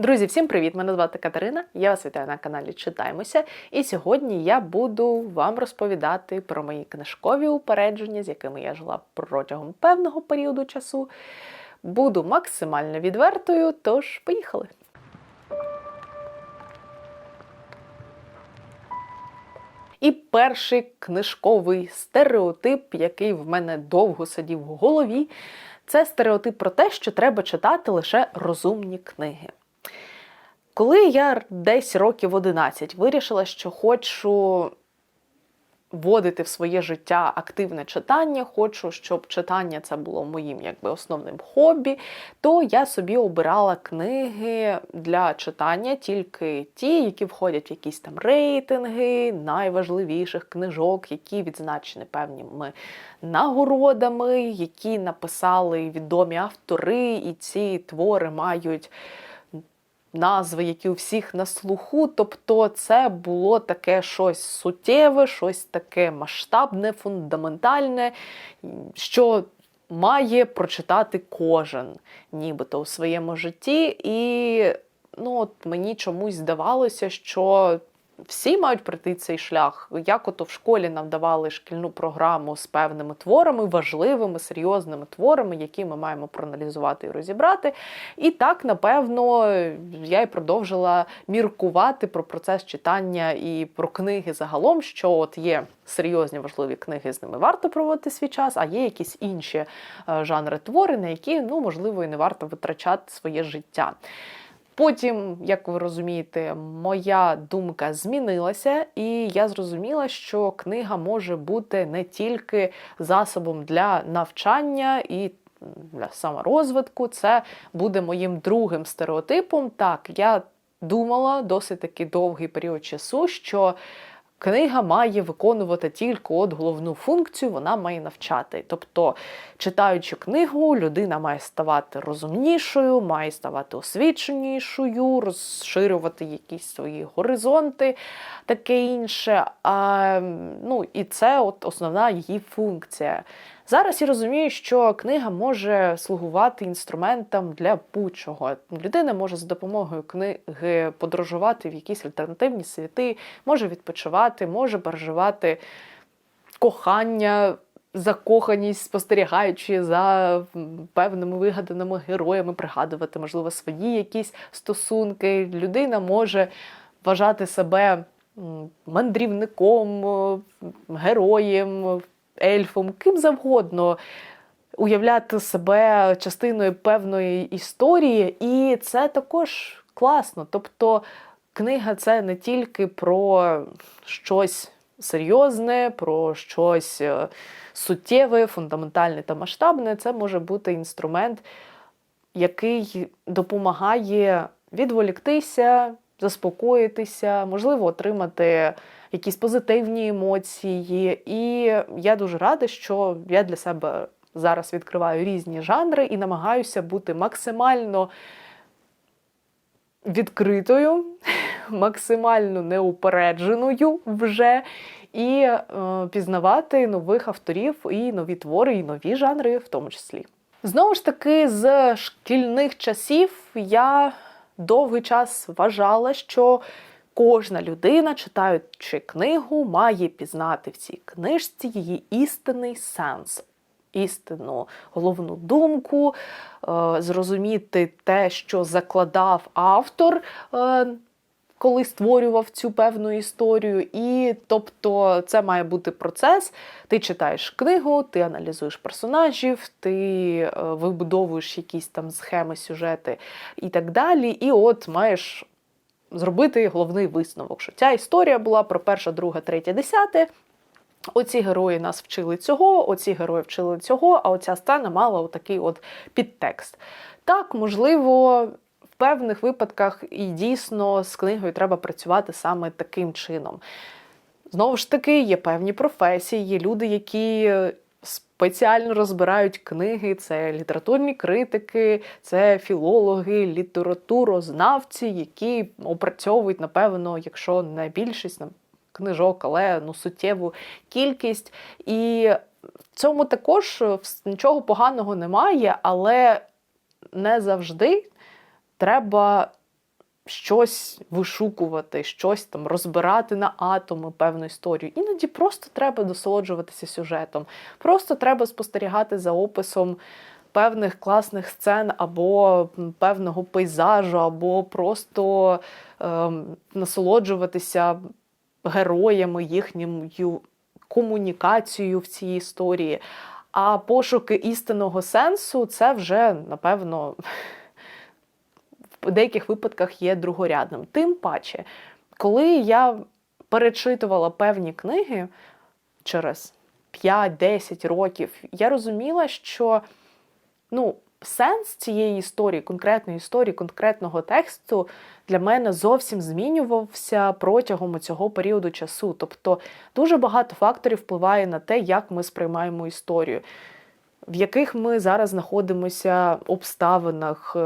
Друзі, всім привіт! Мене звати Катерина. Я вас вітаю на каналі Читаймося. І сьогодні я буду вам розповідати про мої книжкові упередження, з якими я жила протягом певного періоду часу. Буду максимально відвертою, тож поїхали! І перший книжковий стереотип, який в мене довго сидів в голові, це стереотип про те, що треба читати лише розумні книги. Коли я десь років 11 вирішила, що хочу вводити в своє життя активне читання, хочу, щоб читання це було моїм якби основним хобі, то я собі обирала книги для читання, тільки ті, які входять в якісь там рейтинги найважливіших книжок, які відзначені певними нагородами, які написали відомі автори, і ці твори мають назви, які у всіх на слуху. Тобто, це було таке щось суттєве, щось таке масштабне, фундаментальне, що має прочитати кожен, нібито у своєму житті. І ну, от мені чомусь здавалося, що всі мають пройти цей шлях. Як ото в школі нам давали шкільну програму з певними творами, важливими, серйозними творами, які ми маємо проаналізувати і розібрати. І так, напевно, я й продовжила міркувати про процес читання і про книги загалом, що от є серйозні важливі книги, з ними варто проводити свій час, а є якісь інші е, жанри твори, на які, ну, можливо, і не варто витрачати своє життя. Потім, як ви розумієте, моя думка змінилася, і я зрозуміла, що книга може бути не тільки засобом для навчання і для саморозвитку, це буде моїм другим стереотипом. Так, я думала досить таки довгий період часу, що Книга має виконувати тільки от головну функцію, вона має навчати. Тобто, читаючи книгу, людина має ставати розумнішою, має ставати освіченішою, розширювати якісь свої горизонти, таке інше. А, Ну і це от основна її функція. Зараз я розумію, що книга може слугувати інструментом для будь-чого. Людина може за допомогою книги подорожувати в якісь альтернативні світи, може відпочивати, може переживати кохання. Закоханість, спостерігаючи за певними вигаданими героями, пригадувати, можливо, свої якісь стосунки. Людина може вважати себе мандрівником, героєм, ельфом, ким завгодно. Уявляти себе частиною певної історії, і це також класно. Тобто книга це не тільки про щось серйозне, про щось е, суттєве, фундаментальне та масштабне. Це може бути інструмент, який допомагає відволіктися, заспокоїтися, можливо, отримати якісь позитивні емоції. І я дуже рада, що я для себе зараз відкриваю різні жанри і намагаюся бути максимально відкритою, максимально неупередженою вже. І е, пізнавати нових авторів і нові твори, і нові жанри, в тому числі. Знову ж таки, з шкільних часів я довгий час вважала, що Кожна людина, читаючи книгу, має пізнати в цій книжці її істинний сенс, істинну головну думку, е, зрозуміти те, що закладав автор. Е, коли створював цю певну історію, і тобто це має бути процес. Ти читаєш книгу, ти аналізуєш персонажів, ти е, вибудовуєш якісь там схеми, сюжети і так далі. І от маєш зробити головний висновок, що ця історія була про перше, друге, третє, десяте. Оці герої нас вчили цього, оці герої вчили цього, а оця сцена мала отакий от підтекст. Так, можливо, в певних випадках і дійсно з книгою треба працювати саме таким чином. Знову ж таки, є певні професії, є люди, які спеціально розбирають книги, це літературні критики, це філологи, літературознавці, які опрацьовують, напевно, якщо не більшість книжок, але ну, суттєву кількість. І в цьому також нічого поганого немає, але не завжди треба щось вишукувати, щось там розбирати на атоми певну історію. Іноді просто треба насолоджуватися сюжетом, просто треба спостерігати за описом. Певних класних сцен або певного пейзажу, або просто ем, насолоджуватися героями, їхньою комунікацією в цій історії. А пошуки істинного сенсу це вже, напевно, в деяких випадках є другорядним. Тим паче, коли я перечитувала певні книги через 5-10 років, я розуміла, що ну, сенс цієї історії, конкретної історії, конкретного тексту для мене зовсім змінювався протягом цього періоду часу. Тобто дуже багато факторів впливає на те, як ми сприймаємо історію, в яких ми зараз знаходимося обставинах.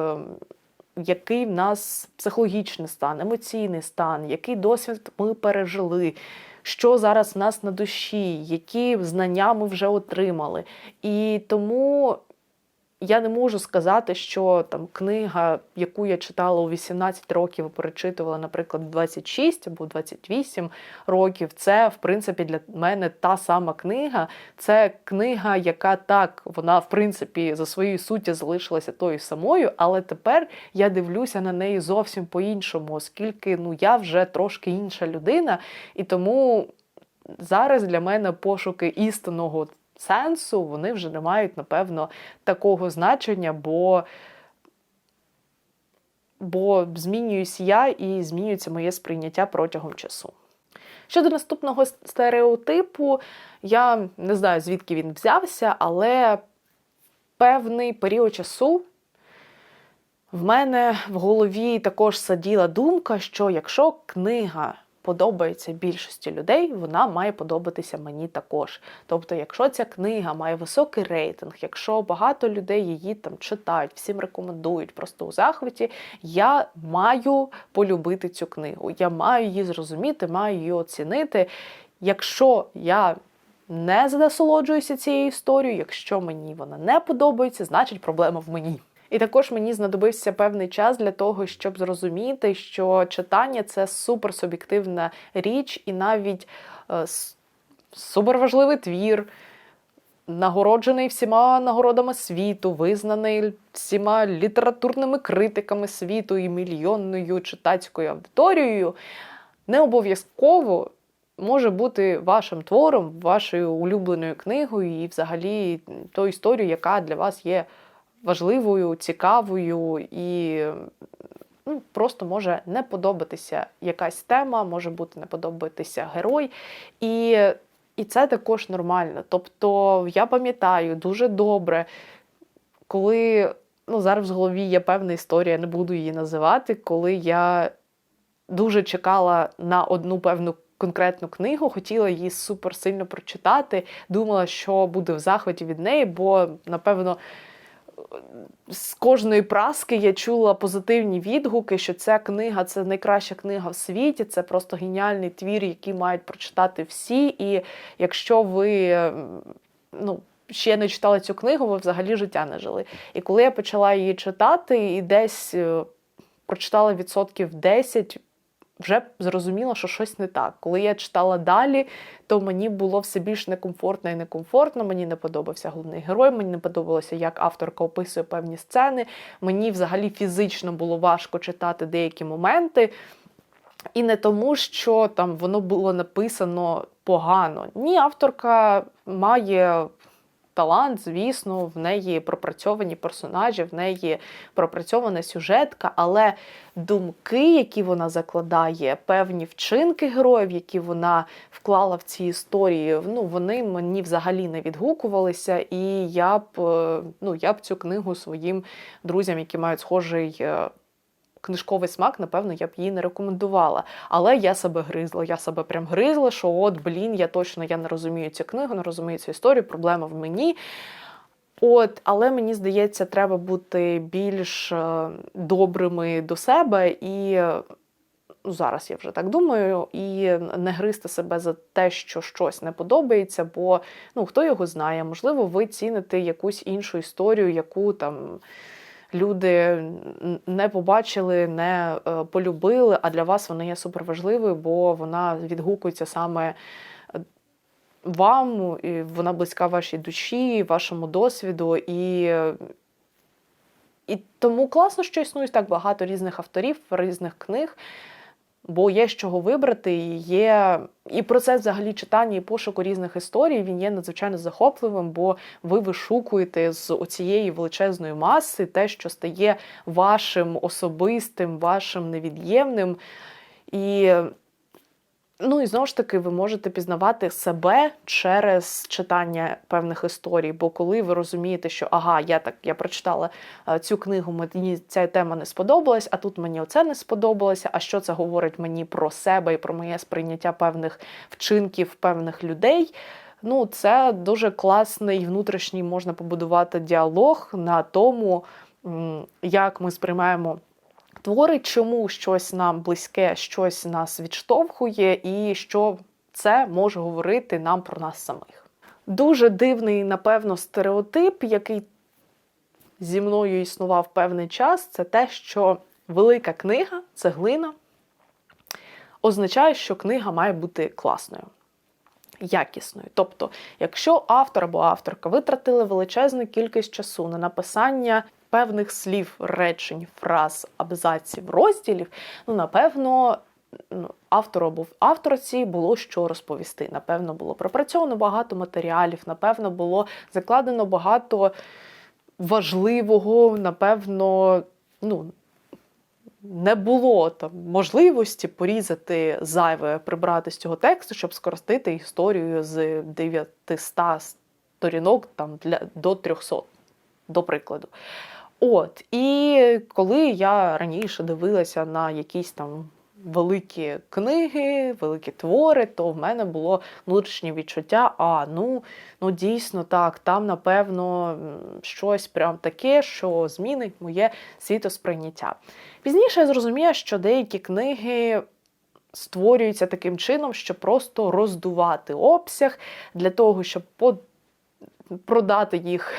Який в нас психологічний стан, емоційний стан, який досвід ми пережили, що зараз в нас на душі, які знання ми вже отримали. І тому я не можу сказати, що там книга, яку я читала у 18 років, перечитувала, наприклад, 26 або 28 років, це в принципі для мене та сама книга. Це книга, яка так, вона в принципі за своєю суттю залишилася тою самою, але тепер я дивлюся на неї зовсім по-іншому, оскільки ну я вже трошки інша людина, і тому зараз для мене пошуки істинного сенсу, вони вже не мають, напевно, такого значення, бо, бо змінююсь я і змінюється моє сприйняття протягом часу. Щодо наступного стереотипу, я не знаю, звідки він взявся, але певний період часу в мене в голові також сиділа думка, що якщо книга подобається більшості людей, вона має подобатися мені також. Тобто, якщо ця книга має високий рейтинг, якщо багато людей її там читають, всім рекомендують просто у захваті, я маю полюбити цю книгу. Я маю її зрозуміти, маю її оцінити. Якщо я не насолоджуюся цією історією, якщо мені вона не подобається, значить проблема в мені. І також мені знадобився певний час для того, щоб зрозуміти, що читання це суперсуб'єктивна річ, і навіть е, суперважливий твір, нагороджений всіма нагородами світу, визнаний всіма літературними критиками світу і мільйонною читацькою аудиторією, не обов'язково. Може бути вашим твором, вашою улюбленою книгою, і взагалі тою історією, яка для вас є важливою, цікавою і ну, просто може не подобатися якась тема, може бути не подобатися герой. І і це також нормально. Тобто, я пам'ятаю дуже добре, коли ну, зараз в голові є певна історія, не буду її називати, коли я дуже чекала на одну певну. Конкретну книгу, хотіла її супер сильно прочитати, думала, що буде в захваті від неї, бо, напевно, з кожної праски я чула позитивні відгуки, що ця книга це найкраща книга в світі, це просто геніальний твір, який мають прочитати всі. І якщо ви ну, ще не читали цю книгу, ви взагалі життя не жили. І коли я почала її читати, і десь е, прочитала відсотків 10, вже зрозуміла, що щось не так. Коли я читала далі, то мені було все більш некомфортно і некомфортно. Мені не подобався головний герой, мені не подобалося, як авторка описує певні сцени. Мені взагалі фізично було важко читати деякі моменти. І не тому, що там воно було написано погано. Ні, авторка має талант, звісно, в неї пропрацьовані персонажі, в неї пропрацьована сюжетка, але думки, які вона закладає, певні вчинки героїв, які вона вклала в ці історії, ну вони мені взагалі не відгукувалися, і я б е, ну я б цю книгу своїм друзям, які мають схожий. Е, книжковий смак, напевно, я б її не рекомендувала. Але я себе гризла. Я себе прям гризла, що от, блін, я точно я не розумію цю книгу, не розумію цю історію, проблема в мені. От, але мені здається, треба бути більш е, добрими до себе і. Ну, зараз я вже так думаю, і не гризти себе за те, що щось не подобається, бо ну хто його знає, можливо, ви ціните якусь іншу історію, яку там люди не побачили, не е, полюбили, а для вас вона є суперважливою, бо вона відгукується саме е, вам, і вона близька вашій душі, вашому досвіду. І, і тому класно, що існує так багато різних авторів, різних книг. Бо є з чого вибрати, і є і процес взагалі читання і пошуку різних історій він є надзвичайно захопливим, бо ви вишукуєте з оцієї величезної маси те, що стає вашим особистим, вашим невід'ємним. І Ну і знову ж таки, ви можете пізнавати себе через читання певних історій. Бо коли ви розумієте, що ага, я так я прочитала е, цю книгу, мені ця тема не сподобалась, а тут мені оце не сподобалося. А що це говорить мені про себе і про моє сприйняття певних вчинків, певних людей? Ну, це дуже класний внутрішній можна побудувати діалог на тому, як ми сприймаємо твори, чому щось нам близьке, щось нас відштовхує, і що це може говорити нам про нас самих. Дуже дивний, напевно, стереотип, який зі мною існував певний час, це те, що велика книга, цеглина, означає, що книга має бути класною. Якісною. Тобто, якщо автор або авторка витратили величезну кількість часу на написання певних слів, речень, фраз, абзаців, розділів, ну напевно. Автору або авторці було що розповісти. Напевно, було пропрацьовано багато матеріалів, напевно, було закладено багато важливого, напевно, ну, не було там можливості порізати зайве, прибрати з цього тексту, щоб скоростити історію з 900 сторінок там, для, до 300, до прикладу. От, і коли я раніше дивилася на якісь там великі книги, великі твори, то в мене було внутрішнє відчуття: а ну, ну дійсно так, там, напевно, щось прям таке, що змінить моє світосприйняття. Пізніше я зрозуміла, що деякі книги. Створюються таким чином, щоб просто роздувати обсяг для того, щоб продати їх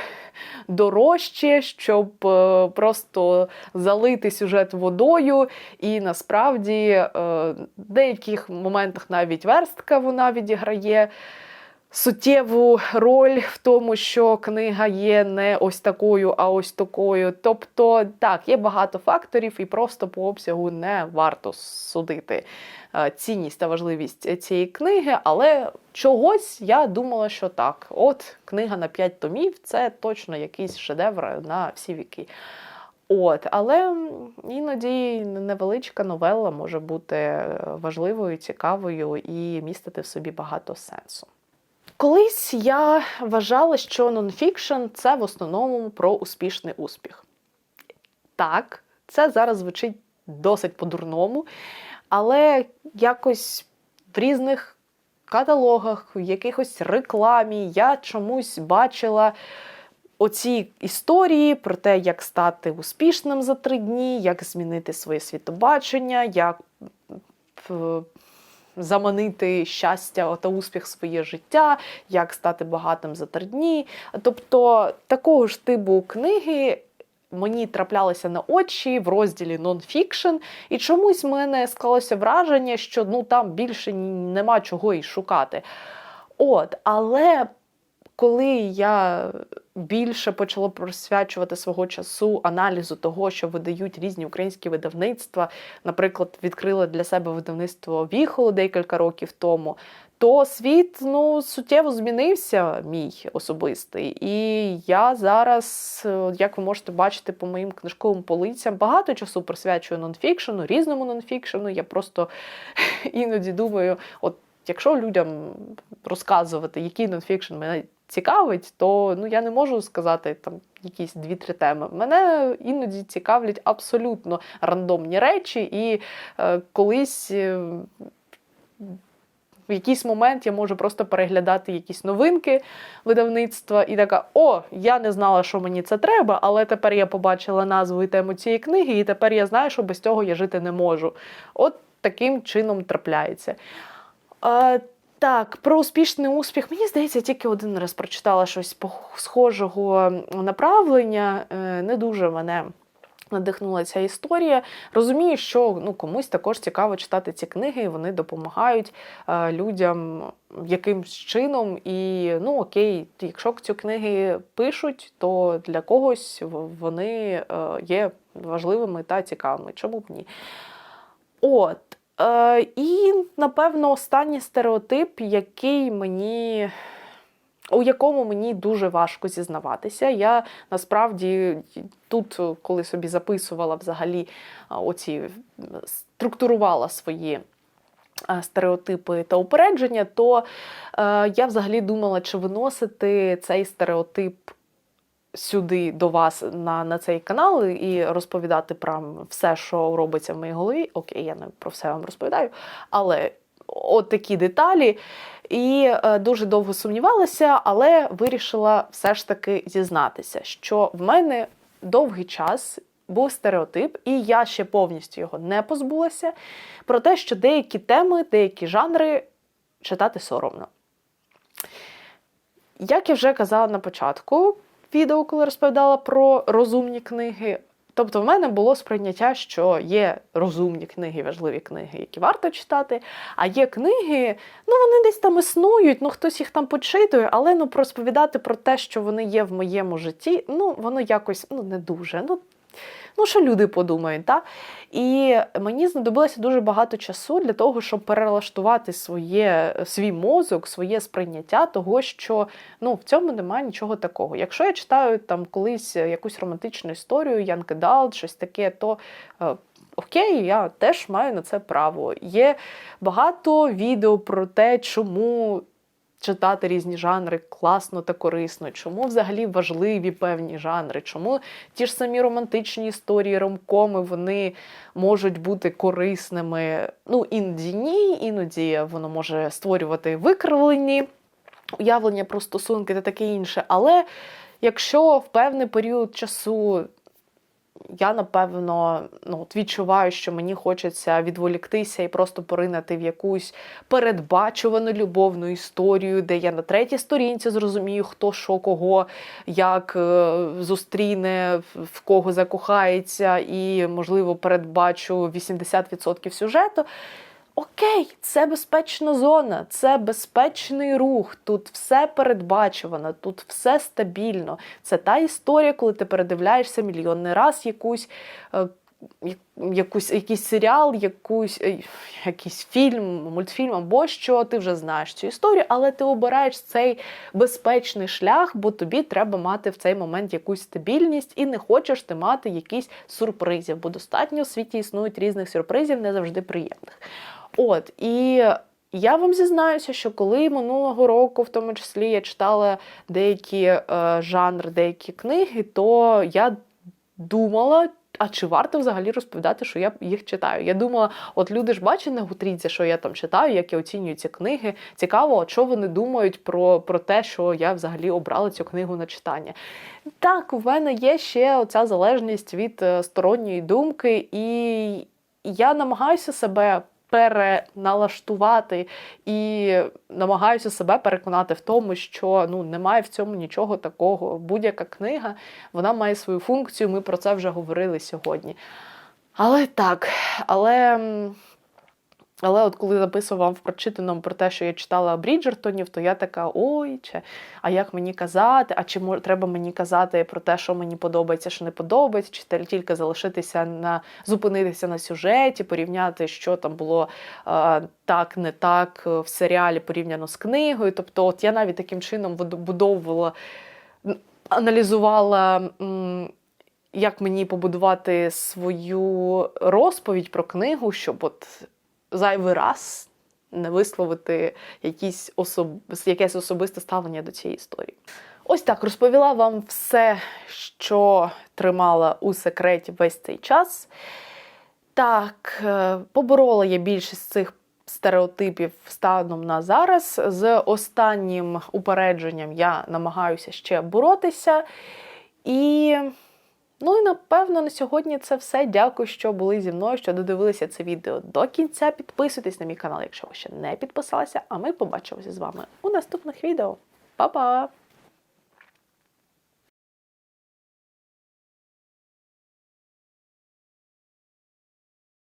дорожче, щоб е, просто залити сюжет водою. І насправді е, в деяких моментах навіть верстка вона відіграє. Суттєву роль в тому, що книга є не ось такою, а ось такою. Тобто, так, є багато факторів, і просто по обсягу не варто судити е, цінність та важливість цієї книги, але чогось я думала, що так. От книга на 5 томів це точно якийсь шедевр на всі віки. От, але іноді невеличка новела може бути е, важливою, цікавою і містити в собі багато сенсу. Колись я вважала, що нонфікшн це в основному про успішний успіх. Так, це зараз звучить досить по-дурному, але якось в різних каталогах, в якихось рекламі я чомусь бачила оці історії про те, як стати успішним за три дні, як змінити своє світобачення, як заманити щастя та успіх в своє життя, як стати багатим за три дні. Тобто такого ж типу книги. Мені траплялися на очі в розділі нонфікшн, і чомусь в мене склалося враження, що ну там більше нема чого і шукати. От, але коли я більше почала присвячувати свого часу аналізу того, що видають різні українські видавництва, наприклад, відкрила для себе видавництво Віхоло декілька років тому, то світ ну, суттєво змінився, мій особистий. І я зараз, е, як ви можете бачити по моїм книжковим полицям, багато часу присвячую нонфікшену, різному нонфікшену. Я просто іноді думаю, от якщо людям розказувати, який нонфікшн мене цікавить, то ну, я не можу сказати там якісь дві-три теми. Мене іноді цікавлять абсолютно рандомні речі, і е, колись. е, в якийсь момент я можу просто переглядати якісь новинки видавництва і така: о, я не знала, що мені це треба, але тепер я побачила назву і тему цієї книги, і тепер я знаю, що без цього я жити не можу. От таким чином трапляється. Так, про успішний успіх. Мені здається, тільки один раз прочитала щось схожого направлення. Е, Не дуже мене надихнула ця історія. Розумію, що ну, комусь також цікаво читати ці книги, і вони допомагають е, людям якимсь чином. І ну окей, якщо цю книги пишуть, то для когось вони е, є важливими та цікавими. Чому б ні? От. Е, і, напевно, останній стереотип, який мені. У якому мені дуже важко зізнаватися. Я насправді тут, коли собі записувала взагалі оці структурувала свої стереотипи та упередження, то е, я взагалі думала, чи виносити цей стереотип сюди до вас на, на цей канал і розповідати про все, що робиться в моїй голові. Окей, я не про все вам розповідаю, але от такі деталі. І е, дуже довго сумнівалася, але вирішила все ж таки зізнатися, що в мене довгий час був стереотип, і я ще повністю його не позбулася, про те, що деякі теми, деякі жанри читати соромно. Як я вже казала на початку відео, коли розповідала про розумні книги. Тобто, в мене було сприйняття, що є розумні книги, важливі книги, які варто читати. А є книги, ну вони десь там існують, ну хтось їх там почитує, але ну розповідати про те, що вони є в моєму житті, ну воно якось ну не дуже. Ну, ну що люди подумають, так? І мені знадобилося дуже багато часу для того, щоб перелаштувати своє, свій мозок, своє сприйняття того, що ну, в цьому немає нічого такого. Якщо я читаю там колись якусь романтичну історію, Янки Далт, щось таке, то е, окей, я теж маю на це право. Є багато відео про те, чому. Читати різні жанри класно та корисно, чому взагалі важливі певні жанри, чому ті ж самі романтичні історії, ромкоми, вони можуть бути корисними. Ну, іноді ні, іноді воно може створювати викривлені уявлення про стосунки та таке інше. Але якщо в певний період часу я напевно ну, от відчуваю, що мені хочеться відволіктися і просто поринати в якусь передбачувану любовну історію, де я на третій сторінці зрозумію, хто що кого як е, зустріне, в- кого закохається, і, можливо, передбачу 80% сюжету. Окей, це безпечна зона, це безпечний рух. Тут все передбачувано, тут все стабільно. Це та історія, коли ти передивляєшся мільйонний раз якусь. е, Якусь, якийсь серіал, якусь, е, якийсь фільм, мультфільм або що, ти вже знаєш цю історію, але ти обираєш цей безпечний шлях, бо тобі треба мати в цей момент якусь стабільність і не хочеш ти мати якісь сюрпризів, бо достатньо в світі існують різних сюрпризів, не завжди приємних. От, і я вам зізнаюся, що коли минулого року, в тому числі, я читала деякі е, жанри, деякі книги, то я думала. А чи варто взагалі розповідати, що я їх читаю? Я думала, от люди ж бачать на Гутріці, що я там читаю, як я оцінюю ці книги. Цікаво, от що вони думають про, про те, що я взагалі обрала цю книгу на читання. Так, у мене є ще оця залежність від е, сторонньої думки, і я намагаюся себе переналаштувати і намагаюся себе переконати в тому, що ну немає в цьому нічого такого. Будь-яка книга вона має свою функцію. Ми про це вже говорили сьогодні. Але так, але. Але от коли записував в прочитаному про те, що я читала Бріджертонів, то я така: ой, чи, а як мені казати? А чи мож, треба мені казати про те, що мені подобається, що не подобається, чи тільки залишитися на зупинитися на сюжеті, порівняти, що там було е, так, не так е, в серіалі порівняно з книгою. Тобто, от я навіть таким чином вибудовувала, м, аналізувала. м, як мені побудувати свою розповідь про книгу, щоб от зайвий раз не висловити якісь особ... якесь особисте ставлення до цієї історії. Ось так розповіла вам все, що тримала у секреті весь цей час. Так, е, поборола я більшість цих стереотипів станом на зараз. З останнім упередженням я намагаюся ще боротися. І Ну і напевно на сьогодні це все. Дякую, що були зі мною, що додивилися це відео до кінця. Підписуйтесь на мій канал, якщо ви ще не підписалися. А ми побачимося з вами у наступних відео. Па-па!